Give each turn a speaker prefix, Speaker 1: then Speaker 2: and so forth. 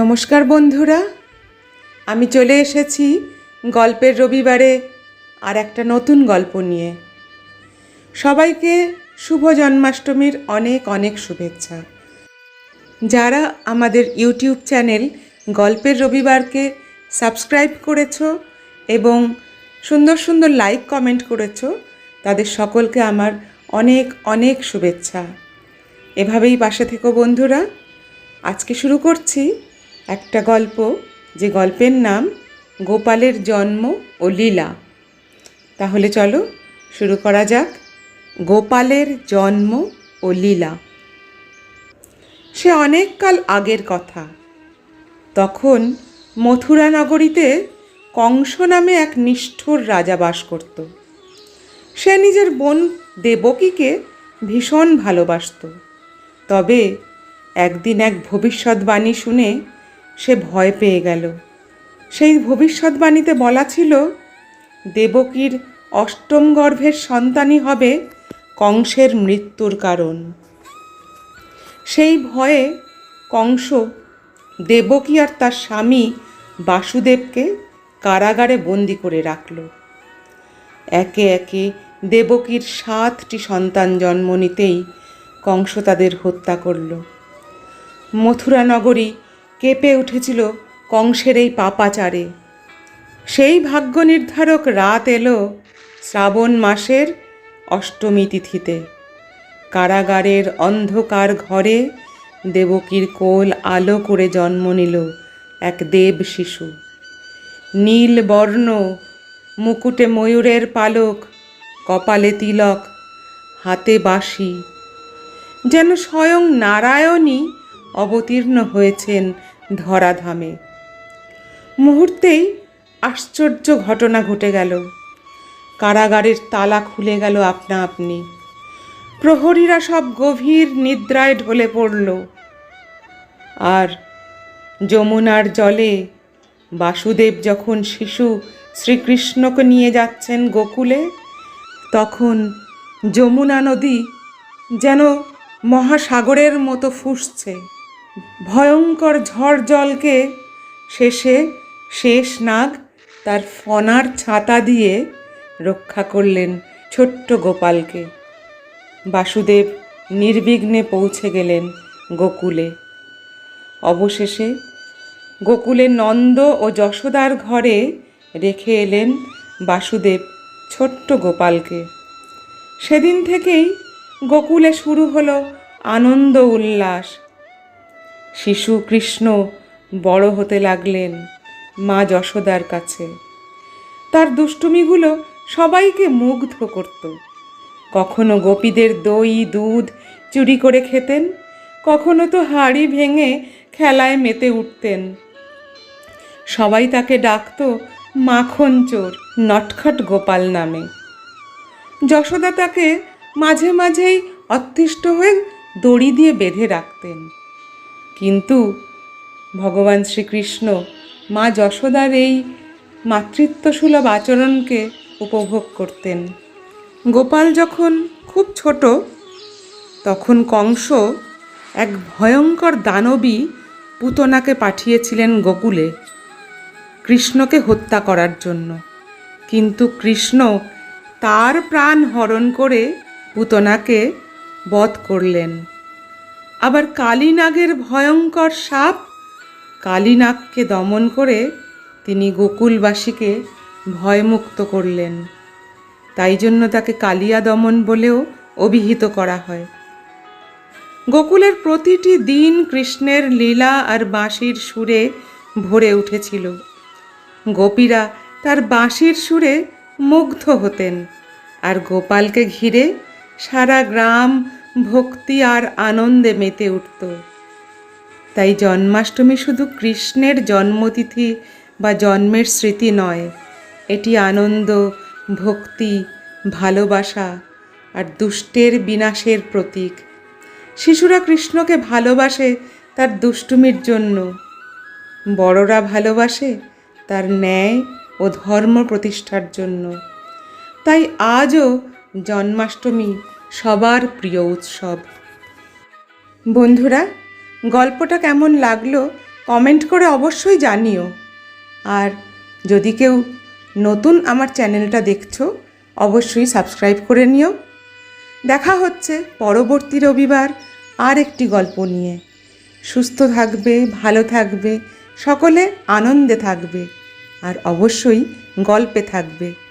Speaker 1: নমস্কার বন্ধুরা, আমি চলে এসেছি গল্পের রবিবারে আর একটা নতুন গল্প নিয়ে। সবাইকে শুভ জন্মাষ্টমীর অনেক অনেক শুভেচ্ছা। যারা আমাদের ইউটিউব চ্যানেল গল্পের রবিবারকে সাবস্ক্রাইব করেছ এবং সুন্দর সুন্দর লাইক কমেন্ট করেছ, তাদের সকলকে আমার অনেক অনেক শুভেচ্ছা। এভাবেই পাশে থেকো বন্ধুরা। আজকে শুরু করছি একটা গল্প, যে গল্পের নাম গোপালের জন্ম ও লীলা। তাহলে চলো শুরু করা যাক। গোপালের জন্ম ও লীলা। সে অনেককাল আগের কথা। তখন মথুরা নগরীতে কংস নামে এক নিষ্ঠুর রাজা বাস করত। সে নিজের বোন দেবকীকে ভীষণ ভালোবাসত। তবে একদিন এক ভবিষ্যৎবাণী শুনে সে ভয় পেয়ে গেল। সেই ভবিষ্যৎবাণীতে বলা ছিল, দেবকীর অষ্টম গর্ভের সন্তানই হবে কংসের মৃত্যুর কারণ। সেই ভয়ে কংস দেবকী আর তার স্বামী বাসুদেবকে কারাগারে বন্দি করে রাখল। একে একে দেবকীর সাতটি সন্তান জন্ম নিতেই কংস তাদের হত্যা করল। মথুরা নগরী কেঁপে উঠেছিল কংসের এই পাপাচারে। সেই ভাগ্য নির্ধারক রাত এলো শ্রাবণ মাসের অষ্টমী তিথিতে। কারাগারের অন্ধকার ঘরে দেবকীর কোল আলো করে জন্ম নিল এক দেব শিশু। নীল বর্ণ, মুকুটে ময়ূরের পালক, কপালে তিলক, হাতে বাঁশি। যেন স্বয়ং নারায়ণই অবতীর্ণ হয়েছেন ধরাধামে। মুহূর্তেই আশ্চর্য ঘটনা ঘটে গেল। কারাগারের তালা খুলে গেল আপনা আপনি। প্রহরীরা সব গভীর নিদ্রায় ঢলে পড়ল। আর যমুনার জলে বাসুদেব যখন শিশু শ্রীকৃষ্ণকে নিয়ে যাচ্ছেন গোকুলে, তখন যমুনা নদী যেন মহাসাগরের মতো ফুসছে। ভয়ঙ্কর ঝড় জলকে শেষে শেষ নাগ তার ফনার ছাতা দিয়ে রক্ষা করলেন ছোট্ট গোপালকে। বাসুদেব নির্বিঘ্নে পৌঁছে গেলেন গোকুলে। অবশেষে গোকুলে নন্দ ও যশোদার ঘরে রেখে এলেন বাসুদেব ছোট্ট গোপালকে। সেদিন থেকেই গোকুলে শুরু হলো আনন্দ উল্লাস। শিশু কৃষ্ণ বড় হতে লাগলেন মা যশোদার কাছে। তার দুষ্টুমিগুলো সবাইকে মুগ্ধ করত। কখনো গোপীদের দই, দুধ চুরি করে খেতেন, কখনো তো হাড়ি ভেঙে খেলায় মেতে উঠতেন। সবাই তাকে ডাকত মাখন চোর, নটখট গোপাল নামে। যশোদা তাকে মাঝে মাঝেই অতিষ্ঠ হয়ে দড়ি দিয়ে বেঁধে রাখতেন। কিন্তু ভগবান শ্রীকৃষ্ণ মা যশোদার এই মাতৃত্বসুলভ আচরণকে উপভোগ করতেন। গোপাল যখন খুব ছোট, তখন কংস এক ভয়ঙ্কর দানবী পুতনাকে পাঠিয়েছিলেন গোকুলে কৃষ্ণকে হত্যা করার জন্য। কিন্তু কৃষ্ণ তার প্রাণ হরণ করে পুতনাকে বধ করলেন। আবার কালীনাগের ভয়ঙ্কর সাপ? কালীনাগকে দমন করে তিনি গোকুলবাসীকে ভয়মুক্ত করলেন। তাই জন্য তাকে কালিয়া দমন বলেও অভিহিত করা হয়। গোকুলের প্রতিটি দিন কৃষ্ণের লীলা আর বাঁশির সুরে ভরে উঠেছিল। গোপীরা তার বাঁশির সুরে মুগ্ধ হতেন আর গোপালকে ঘিরে সারা গ্রাম ভক্তি আর আনন্দে মেতে উঠত। তাই জন্মাষ্টমী শুধু কৃষ্ণের জন্মতিথি বা জন্মের স্মৃতি নয়, এটি আনন্দ, ভক্তি, ভালোবাসা আর দুষ্টের বিনাশের প্রতীক। শিশুরা কৃষ্ণকে ভালোবাসে তার দুষ্টুমির জন্য। বড়রা ভালোবাসে তার ন্যায় ও ধর্ম প্রতিষ্ঠার জন্য। তাই আজও জন্মাষ্টমী সবার প্রিয় উৎসব। বন্ধুরা, গল্পটা কেমন লাগল কমেন্ট করে অবশ্যই জানিও। আর যদি কেউ নতুন আমার চ্যানেলটা দেখছ, অবশ্যই সাবস্ক্রাইব করে নিও। দেখা হচ্ছে পরবর্তী রবিবার আর একটি গল্প নিয়ে। সুস্থ থাকবে, ভালো থাকবে, সকলে আনন্দে থাকবে, আর অবশ্যই গল্পে থাকবে।